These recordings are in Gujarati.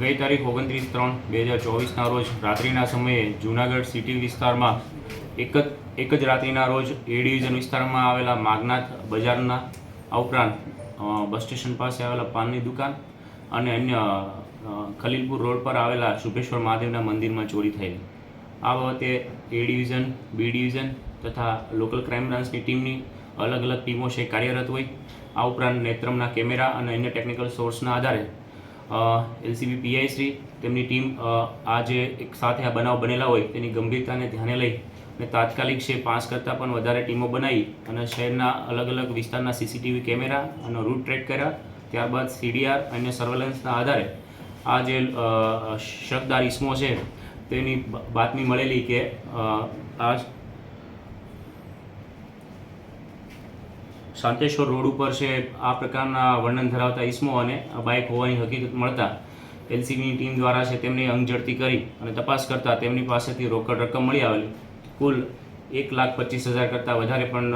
ગઈ તારીખ ઓગણત્રીસ ત્રણ બે હજાર ચોવીસના રોજ રાત્રિના સમયે જૂનાગઢ સિટી વિસ્તારમાં એક જ એક જ રાત્રિના રોજ એ ડિવિઝન વિસ્તારમાં આવેલા માગનાથ બજારના આ ઉપરાંત બસ સ્ટેશન પાસે આવેલા પાનની દુકાન અને અન્ય ખલીલપુર રોડ પર આવેલા શુભેશ્વર મહાદેવના મંદિરમાં ચોરી થયેલી. આ બાબતે એ ડિવિઝન, બી ડિવિઝન તથા લોકલ ક્રાઇમ બ્રાન્ચની ટીમની અલગ અલગ ટીમો છે કાર્યરત હોય. આ ઉપરાંત નેત્રમના કેમેરા અને અન્ય ટેકનિકલ સોર્સના આધારે એલસીબી પીઆઈ શ્રી, તેમની ટીમ આ જે એક સાથે આ બનાવ બનેલા હોય, તેની ગંભીરતાને ધ્યાને લઈ અને તાત્કાલિક છે પાંચ કરતાં પણ વધારે ટીમો બનાવી અને શહેરના અલગ અલગ વિસ્તારના સીસીટીવી કેમેરા અને રૂટ ટ્રેક કર્યા. ત્યારબાદ સીડીઆર અને સર્વેલન્સના આધારે આ જે શકદાર ઇસમો છે, તેની બાતમી મળેલી કે આ શાંતેશ્વર રોડ ઉપર છે, આ પ્રકારના વર્ણન ધરાવતા ઇસમો અને બાઇક હોવાની હકીકત મળતા એલસીબીની ટીમ દ્વારા છે તેમની અંગઝડતી કરી અને તપાસ કરતાં તેમની પાસેથી રોકડ રકમ મળી આવેલી. કુલ એક લાખ પચીસ હજાર કરતાં વધારે પણ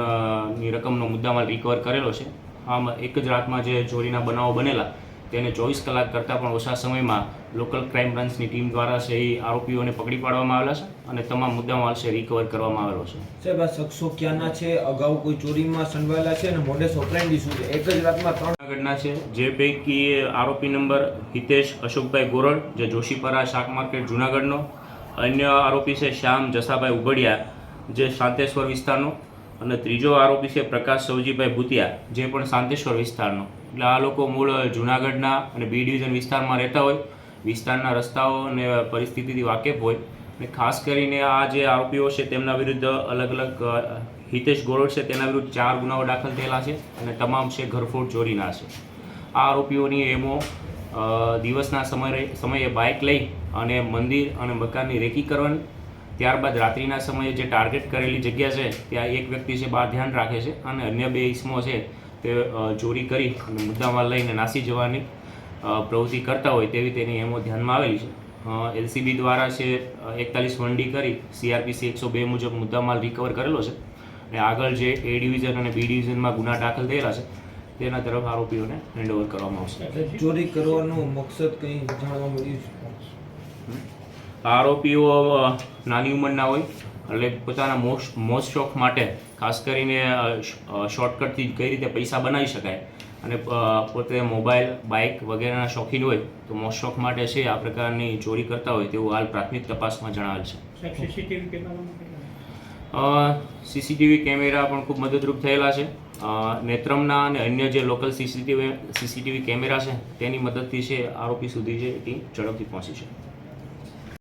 ની રકમનો મુદ્દામાલ રિકવર કરેલો છે. આમ એક જ રાતમાં જે ચોરીના બનાવો બનેલા તેને ચોવીસ કલાક કરતાં પણ ઓછા સમયમાં લોકલ ક્રાઇમ બ્રાન્ચની ટીમ દ્વારા છે એ આરોપીઓને પકડી પાડવામાં આવેલા છે અને તમામ મુદ્દામાલ છે રિકવર કરવામાં આવેલો છે. સાહેબ આ શખ્સો ક્યાંના છે? અગાઉ કોઈ ચોરીમાં સંડવાયેલા છે અને મોડેસ ઓપરેન્ડી શું છે? એક જ રાતમાં ત્રણ ઘટના છે જે પૈકી આરોપી નંબર હિતેશ અશોકભાઈ ગોરડ જે જોશીપરા શાક માર્કેટ જૂનાગઢનો. અન્ય આરોપી છે શ્યામ જસાભાઈ ઉબડિયા જે શાંતેશ્વર વિસ્તારનો. અને ત્રીજો આરોપી છે પ્રકાશ સવજીભાઈ ભૂતિયા, જે પણ શાંતેશ્વર વિસ્તારનો. એટલે આ લોકો મૂળ જૂનાગઢના અને બી ડિવિઝન વિસ્તારમાં રહેતા હોય. વિસ્તારના રસ્તાઓ અને પરિસ્થિતિથી વાકેફ હોય. અને ખાસ કરીને આ જે આરોપીઓ છે તેમના વિરુદ્ધ અલગ અલગ હિતેશ ગોરોડ છે તેના વિરુદ્ધ ચાર ગુનાઓ દાખલ થયેલા છે અને તમામ છે ઘરફોડ ચોરીના છે. આ આરોપીઓની એમો દિવસના સમયે સમયે બાઇક લઈ અને મંદિર અને મકાનની રેકી કરવાની ત્યારબાદ રાત્રિના સમયે જે ટાર્ગેટ કરેલી જગ્યા છે ત્યાં એક વ્યક્તિ છે બહાર ધ્યાન રાખે છે અને અન્ય બે ઇસમો છે તે ચોરી કરી અને મુદ્દામાં લઈને નાસી જવાની પ્રવૃત્તિ કરતા હોય તેવી તેની એમો ધ્યાનમાં આવેલી છે. એલસીબી દ્વારા છે એકતાલીસ વનડી કરી સીઆરપીસી એકસો બે મુજબ મુદ્દામાલ રિકવર કરેલો છે અને આગળ જે એ ડિવિઝન અને બી ડિવિઝનમાં ગુના દાખલ થયેલા છે તેના તરફ આરોપીઓને હેન્ડઓવર કરવામાં આવશે. ચોરી કરવાનો મકસદ કંઈ જાણવા મળ્યું છે? આરોપીઓ નાની ઉંમરના હોય એટલે પોતાના મોજ મોજ શોખ માટે ખાસ કરીને શોર્ટકટથી કઈ રીતે પૈસા બનાવી શકાય અને પોતે મોબાઈલ બાઇક વગેરેના શોખીન હોય તો મોજ શોખ માટે છે આ પ્રકારની ચોરી કરતા હોય તેવું હાલ પ્રાથમિક તપાસમાં જણાવેલ છે. સીસીટીવી કેમેરા પણ ખૂબ મદદરૂપ થયેલા છે. નેત્રમના અને અન્ય જે લોકલ સીસીટીવી સીસીટીવી કેમેરા છે તેની મદદથી છે આરોપી સુધી છે ટીમ ઝડપથી પહોંચી છે.